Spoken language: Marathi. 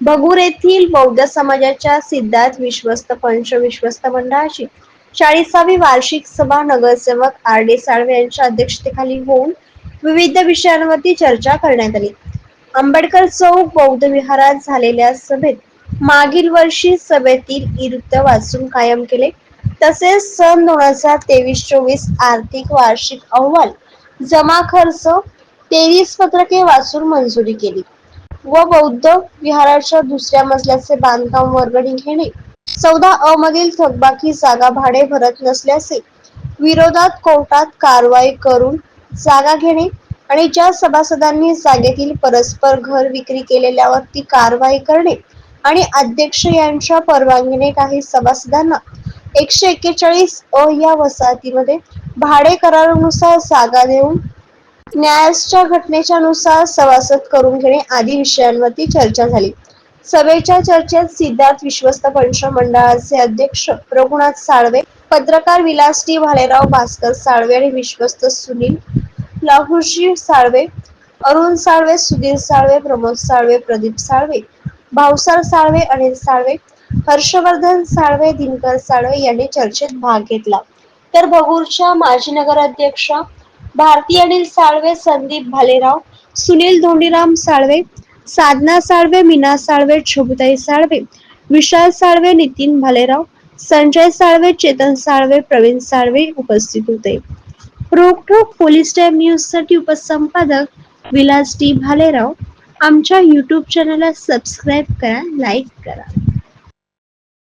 भगूर येथील बौद्ध समाजाच्या सिद्धार्थ विश्वस्त पंच विश्वस्त मंडळाची चाळीसावी वार्षिक सभा नगरसेवक आर डी साळवे यांच्या अध्यक्षतेखाली होऊन विविध विषयांवरती चर्चा करण्यात आली. आंबेडकर चौक बौद्ध विहारात झालेल्या सभेत मागील वर्षी सभेतील इरुत्त वाचून कायम केले. तसेच सन दोन हजार तेवीस चोवीस आर्थिक वार्षिक अहवाल जमा खर्च तेवीस पत्रके वाचून मंजुरी केली. व बौद्ध विहाराच्या दुसऱ्या मजल्याचे बांधकाम वर्गणी घेणे. चौदा अ मधील थकबाकी जागा भाडे भरत नसल्याचे विरोधात कोर्टात कारवाई करून जागा घेणे आणि ज्या सभासदांनी जागेतील परस्पर घर विक्री केलेल्यावर ती कारवाई करणे आणि अध्यक्ष यांच्या परवानगीने काही सभासदांना एकशे एक्केचाळीस अ या वसाहतीमध्ये भाडे करारानुसार जागा देऊन न्यायालयाच्या घटनेच्या नुसार सभासद करून घेणे आदी विषयांवरती चर्चा झाली. सभेच्या चर्चेत सिद्धार्थ विश्वस्त पंच मंडळाचे अध्यक्ष रघुनाथ साळवे पत्रकार विलास टी. भालेराव भास्कर साळवे आणि विश्वस्त सुनील लाहुजी साळवे अरुण साळवे सुधीर साळवे प्रमोद साळवे प्रदीप साळवे भावसार साळवे अनिल साळवे हर्षवर्धन साळवे दिनकर साळवे यांनी चर्चेत भाग घेतला. तर भगूरच्या माजी नगराध्यक्षा भारती अनिल साळवे संदीप भालेराव सुनील धोंडीराम साळवे साधना साळवे मीना साळवे शोभुताई साळवे विशाल साळवे नितीन भालेराव संजय साळवे चेतन साळवे प्रवीण साळवे उपस्थित होते. रोखोक पोलीस टाइम न्यूजसाठी उपसंपादक विलास टी भालेराव. आमच्या यूट्यूब चॅनलला सबस्क्राईब करा लाईक करा.